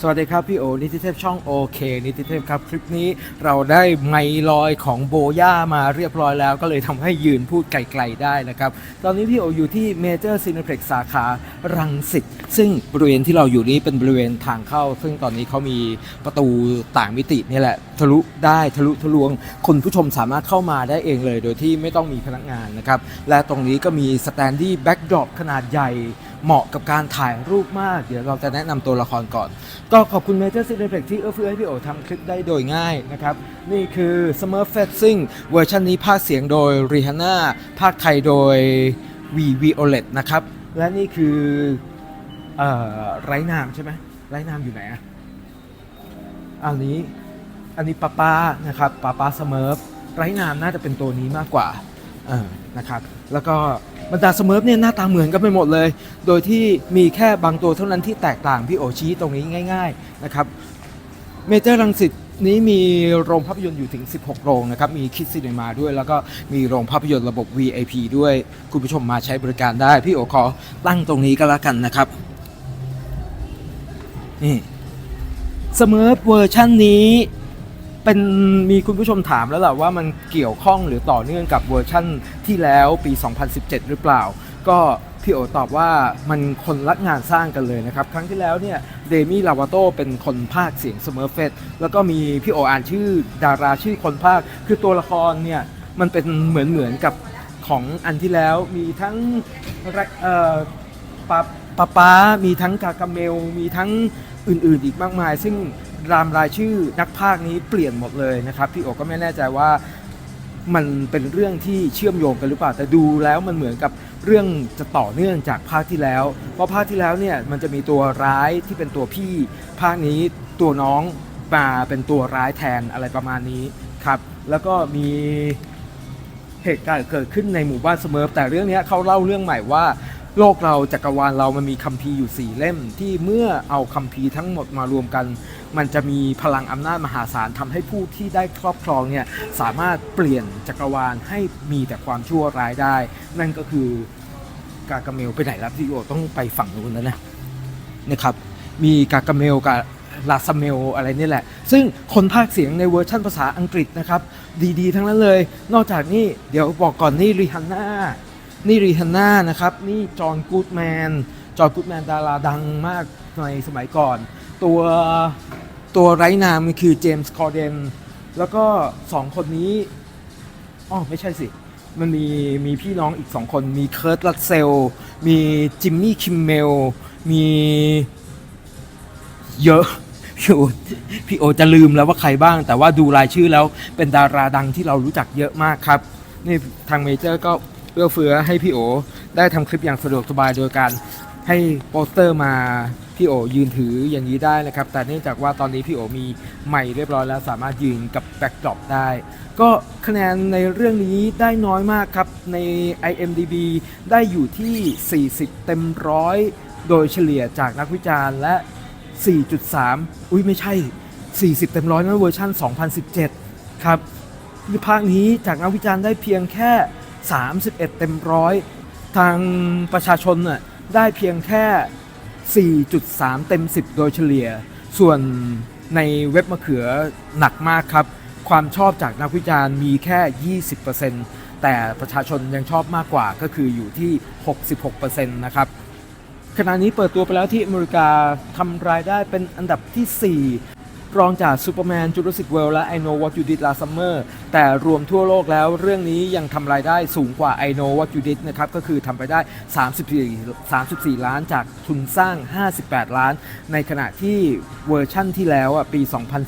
สวัสดีครับพี่โอนิติเทพช่องโอเคนิติเทพครับ คลิปนี้เราได้ไมลอยของโบย่ามาเรียบร้อยแล้ว ก็เลยทำให้ยืนพูดไกลๆได้นะครับ ตอนนี้พี่โออยู่ที่เมเจอร์ซีน p เพล็กสาขารังสิตซึ่งบริเวณที่เราอยู่นี้เป็นบริเวณทางเข้า ซึ่งตอนนี้เขามีประตูต่างมิตินี่แหละ ทะลุได้ทะลุทะลวงคุณผู้ชมสามารถเข้ามาได้เองเลย โดยที่ไม่ต้องมีพนักงานนะครับและตรงนี้ก็มีสแตนดี้แบ็กดรอปขนาดใหญ่ เหมาะกับการถ่ายรูปมาก เดี๋ยวเราจะแนะนำตัวละครก่อน ก็ขอบคุณ Major c i n e p l e x ที่เอื้อเฟื้อให้พี่โอทำคลิปได้โดยง่ายนะครับ นี่คือ Smurfette ซึ่งเวอร์ชันนี้ภาคเสียงโดย Rihanna ภาคไทยโดย V Violet นะครับ และนี่คืออไร้นามใช่ไหมไร้นามอยู่ไหนอะอันนี้อันนี้ป้าป้านะครับป้าป้าสเมิร์ฟไร้นามน่าจะเป็นตัวนี้มากกว่านะครับ แล้วก็ บรรดาสเมิร์ฟเนี่ยหน้าตาเหมือนกันไปหมดเลย โดยที่มีแค่บางตัวเท่านั้นที่แตกต่างพี่โอชี้ตรงนี้ง่าย ๆนะครับเมเจอร์รังสิตนี้มีโรงภาพยนตร์อยู่ถึง 16 โรงนะครับ มีคิดซีเนมาด้วย แล้วก็มีโรงภาพยนตร์ระบบ VIP ด้วย คุณผู้ชมมาใช้บริการได้ พี่โอขอตั้งตรงนี้ก็แล้วกันนะครับ นี่สมิร์ฟเวอร์ชันนี้เป็นมีคุณผู้ชมถามแล้วล่ะว่ามันเกี่ยวข้องหรือต่อเนื่องกับเวอร์ชั่น ที่แล้วปี 2017 หรือเปล่า ก็พี่โอตอบว่ามันคนละงานสร้างกันเลยนะครับ ครั้งที่แล้วเนี่ยเดมี่ลาวาโตเป็นคนภาคเสียงเสมอเฟสแล้วก็มีพี่โออ่านชื่อดาราชื่อคนภาค คือตัวละครเนี่ยมันเป็นเหมือนเหมือนกับของอันที่แล้วมีทั้งเอ่อปาปาปามีทั้งกากาเมล มีทั้งอื่นๆอีกมากมาย ซึ่งรามรายชื่อนักพากย์นี้เปลี่ยนหมดเลยนะครับ พี่โอก็ไม่แน่ใจว่า มันเป็นเรื่องที่เชื่อมโยงกันหรือเปล่า แต่ดูแล้วมันเหมือนกับเรื่องจะต่อเนื่องจากภาคที่แล้ว เพราะภาคที่แล้วเนี่ยมันจะมีตัวร้ายที่เป็นตัวพี่ ภาคนี้ตัวน้องมาเป็นตัวร้ายแทนอะไรประมาณนี้ครับ แล้วก็มีเหตุการณ์เกิดขึ้นในหมู่บ้านเสมอแต่เรื่องนี้เขาเล่าเรื่องใหม่ว่า โลกเราจักรวาลเรามันมีคัมภีร์อยู่ 4 เล่ม ที่เมื่อเอาคัมภีร์ทั้งหมดมารวมกัน มันจะมีพลังอำนาจมหาศาลทำให้ผู้ที่ได้ครอบครองเนี่ยสามารถเปลี่ยนจักรวาลให้มีแต่ความชั่วร้ายได้ นั่นก็คือกากาเมลไปไหนแล้วพี่โอต้องไปฝั่งนู้นแล้วนะนะครับ มีกากาเมลกับลาซาเมลอะไรนี่แหละ ซึ่งคนภาคเสียงในเวอร์ชั่นภาษาอังกฤษนะครับ ดีๆ ทั้งนั้นเลย นอกจากนี่เดี๋ยวบอกก่อนนี่รีฮันน่า นี่รีฮันน่านะครับ นี่จอห์นกูดแมน จอห์นกูดแมนดาราดังมากในสมัยก่อน ตัวตัวไร้นามันคือเจมส์คอร์เดน แล้วก็สองคนนี้อ๋อไม่ใช่สิ มันมีมีพี่น้องอีกสองคน มีเคิร์ตลัดเซล มีจิมมี่คิมเมล มีเยอะพี่โอพี่โอจะลืมแล้วว่าใครบ้าง แต่ว่าดูรายชื่อแล้วเป็นดาราดังที่เรารู้จักเยอะมากครับ นี่ทางเมเจอร์ก็ เอื้อเฟื้อให้พี่โอได้ทำคลิปอย่างสะดวกสบายโดยการให้โปสเตอร์มาพี่โอยืนถืออย่างนี้ได้นะครับ แต่เนื่องจากว่าตอนนี้พี่โอมีใหม่เรียบร้อยแล้วสามารถยืนกับแบ็กดรอปได้ ก็คะแนนในเรื่องนี้ได้น้อยมากครับ ใน IMDB ได้อยู่ที่ 40 เต็มร้อยโดยเฉลี่ยจากนักวิจารณ์และ 4.3 อุ้ยไม่ใช่ 40 เต็มร้อยนะเวอร์ชัน2017 ครับภาคนี้จากนักวิจารณ์ได้เพียงแค่ 31 เต็มร้อยทางประชาชนน่ะได้เพียงแค่ 4.3 เต็ม 10 โดยเฉลี่ย ส่วนในเว็บมะเขือหนักมากครับ ความชอบจากนักวิจารณ์มีแค่ 20%แต่ประชาชนยังชอบมากกว่าก็คืออยู่ที่ 66%นะครับขณะนี้เปิดตัวไปแล้วที่อเมริกาทำรายได้เป็นอันดับที่4 รองจากซูเปอร์แมนจูราสสิกเวลและ I Know What You Did Last Summer แต่รวมทั่วโลกแล้วเรื่องนี้ยังทำรายได้สูงกว่า I Know What You Did นะครับ ก็คือทำไปได้ 34 34 ล้านจากทุนสร้าง 58 ล้าน ในขณะที่เวอร์ชั่นที่แล้วอะปี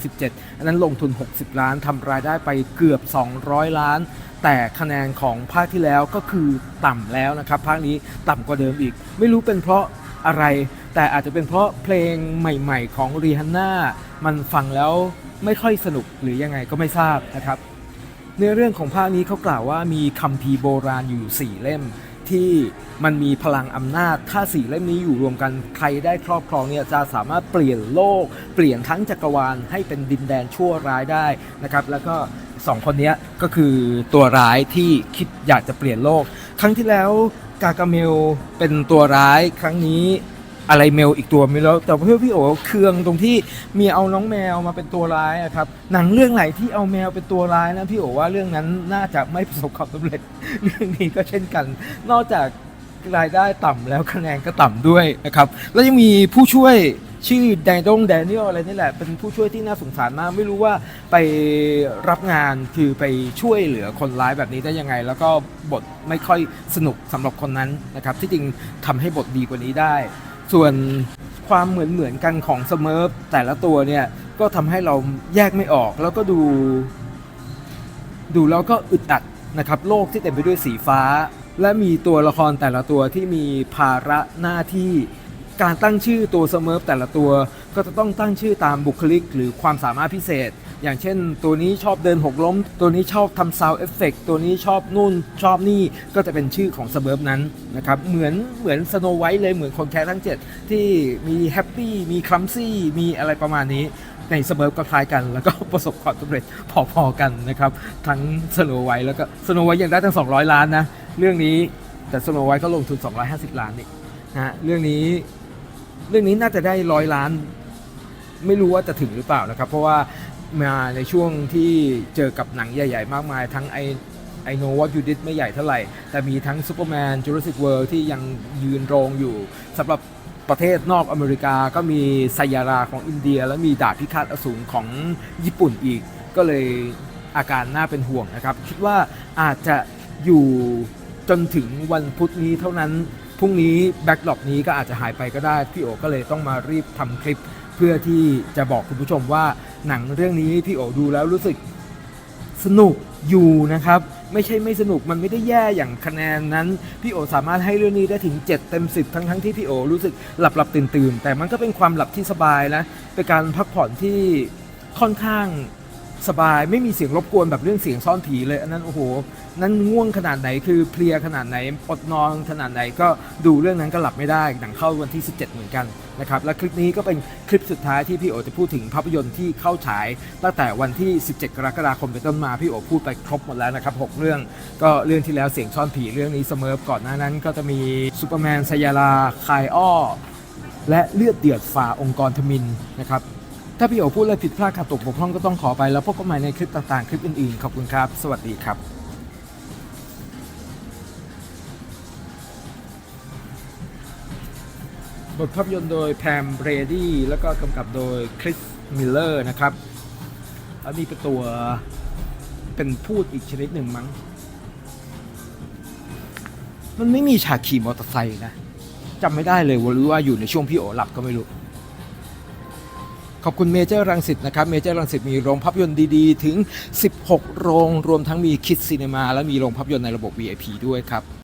2017 อันนั้นลงทุน 60 ล้านทำรายได้ไปเกือบ 200 ล้านแต่คะแนนของภาคที่แล้วก็คือต่ำแล้วนะครับ ภาคนี้ต่ำกว่าเดิมอีก ไม่รู้เป็นเพราะอะไร แต่อาจจะเป็นเพราะเพลงใหม่ๆ ของรีฮันน่ามันฟังแล้วไม่ค่อยสนุกหรือยังไงก็ไม่ทราบนะครับในเรื่องของภาคนี้เขากล่าวว่ามีคัมภีร์โบราณอยู่ 4 เล่ม ที่มันมีพลังอำนาจถ้าสี่เล่มนี้อยู่รวมกันใครได้ครอบครองเนี่ยจะสามารถเปลี่ยนโลก เปลี่ยนทั้งจักรวาลให้เป็นดินแดนชั่วร้ายได้นะครับแล้วก็สองคนนี้ก็คือตัวร้ายที่คิดอยากจะเปลี่ยนโลก ครั้งที่แล้วกากาเมลเป็นตัวร้ายครั้งนี้ อะไรเมลอีกตัวม่รู้วแต่เพื่อพี่โอเคืองตรงที่มีเอาน้องแมวมาเป็นตัวร้ายอะครับหนังเรื่องไหนที่เอาแมวเป็นตัวร้ายนะพี่โอว่าเรื่องนั้นน่าจะไม่ประสบความสำเร็จเรื่องนี้ก็เช่นกัน นอกจากรายได้ต่ำแล้วคะแนนก็ต่ำด้วยนะครับแล้วยังมีผู้ช่วยชื่อแดนดงแดเนียลอะไรนี่แหละเป็นผู้ช่วยที่น่าสงสารมากไม่รู้ว่าไปรับงานคือไปช่วยเหลือคนร้ายแบบนี้ได้ยังไง แล้วก็บทไม่ค่อยสนุกสำหรับคนนั้นนะครับที่จริงทำให้บทดีกว่านี้ได้ ส่วนความเหมือนเหมือนกันของสเมิร์ฟแต่ละตัวเนี่ย ก็ทำให้เราแยกไม่ออกแล้วก็ดู ดูแล้วก็อึดอัดนะครับ โลกที่เต็มไปด้วยสีฟ้า และมีตัวละครแต่ละตัวที่มีภาระหน้าที่การตั้งชื่อตัวสเมิร์ฟแต่ละตัว ก็จะต้องตั้งชื่อตามบุคลิก หรือความสามารถพิเศษ อย่างเช่น ตัวนี้ชอบเดินหกล้ม ตัวนี้ชอบทำซาวเอฟเฟกตัวนี้ชอบนู่นชอบนี่ก็จะเป็นชื่อของสเมิร์ฟนั้นนะครับเหมือนเหมือนสโนไวท์เลยเหมือนคนแคร์ทั้ง 7 ที่มีแฮปปี้มีคลัมซี่มีอะไรประมาณนี้ในสเมิร์ฟก็คล้ายกัน แล้วก็ประสบความสำเร็จพอๆกันนะครับ ทั้งสโนไวท์แล้วก็สโนไวท์ยังได้ทั้ง 200 ล้านนะ เรื่องนี้แต่สโนไวท์ก็ลงทุน 250 ล้านนี่นะเรื่องนี้เรื่องนี้น่าจะได้ร้อยล้าน ไม่รู้ว่าจะถึงหรือเปล่านะครับ เพราะว่ามาในช่วงที่เจอกับหนังใหญ่ ๆ มากมาย ทั้งไอไอโนว t ยูดิ d ไม่ใหญ่เท่าไหร่ แต่มีทั้งซูเปอร์แมนจูราสสิกเวิลด์ที่ยังยืนโรงอยู่สำหรับประเทศนอกอเมริกาก็มีไซยาราของอินเดีย และมีดาบพิฆาตอสูรของญี่ปุ่นอีก ก็เลยอาการน่าเป็นห่วงนะครับ คิดว่าอาจจะอยู่จนถึงวันพุธนี้เท่านั้นพรุ่งนี้แบ็กดรอปนี้ก็อาจจะหายไปก็ได้ พี่โอก็เลยต้องมารีบทำคลิป เพื่อที่จะบอกคุณผู้ชมว่าหนังเรื่องนี้พี่โอดูแล้วรู้สึกสนุกอยู่นะครับ ไม่ใช่ไม่สนุกมันไม่ได้แย่อย่างคะแนนนั้น พี่โอสามารถให้เรื่องนี้ได้ถึง 7 เต็ม 10 ทั้งทั้งๆที่พี่โอรู้สึกหลับหลับตื่นตื่นๆแต่มันก็เป็นความหลับที่สบายนะเป็นการพักผ่อนที่ค่อนข้าง สบายไม่มีเสียงรบกวนแบบเรื่องเสียงซ่อนผีเลยอันนั้นโอ้โหนั่นง่วงขนาดไหนคือเพลียขนาดไหนอดนอนขนาดไหนก็ดูเรื่องนั้นก็หลับไม่ได้หนังเข้าวันที่ 17 เหมือนกันนะครับและคลิปนี้ก็เป็นคลิปสุดท้ายที่พี่โอจะพูดถึงภาพยนตร์ที่เข้าฉาย ตั้งแต่วันที่ 17 กรกฎาคมเป็นต้นมาพี่โอพูดไปครบหมดแล้วนะครับ 6 เรื่องก็เรื่องที่แล้วเสียงซ่อนผีเรื่องนี้เสมอก่อนหน้านั้น ก็จะมีซูเปอร์แมนไซยาราคายอ้อและเลือดเดือดฝ่าองค์กรทมินนะครับ ถ้าพี่โอพูดอะไรผิดพลาดขาดตกบกพร่องก็ต้องขอไปแล้วพบกันใหม่ในคลิปต่างๆ คลิปอื่นๆ ขอบคุณครับ สวัสดีครับบทภาพยนตร์โดยแพมเบรดี้แล้วก็กำกับโดยคริสมิลเลอร์นะครับ อันนี้เป็นตัวเป็นพูดอีกชนิดหนึ่งมั้ง มันไม่มีฉากขี่มอเตอร์ไซค์นะจำไม่ได้เลยว่ารู้ว่าอยู่ในช่วงพี่โอหลับก็ไม่รู้ ขอบคุณเมเจอร์รังสิตนะครับ เมเจอร์รังสิตมีโรงภาพยนตร์ดีๆ ถึง 16 โรง รวมทั้งมีคิดซีเนมาและมีโรงภาพยนตร์ในระบบ VIP ด้วยครับ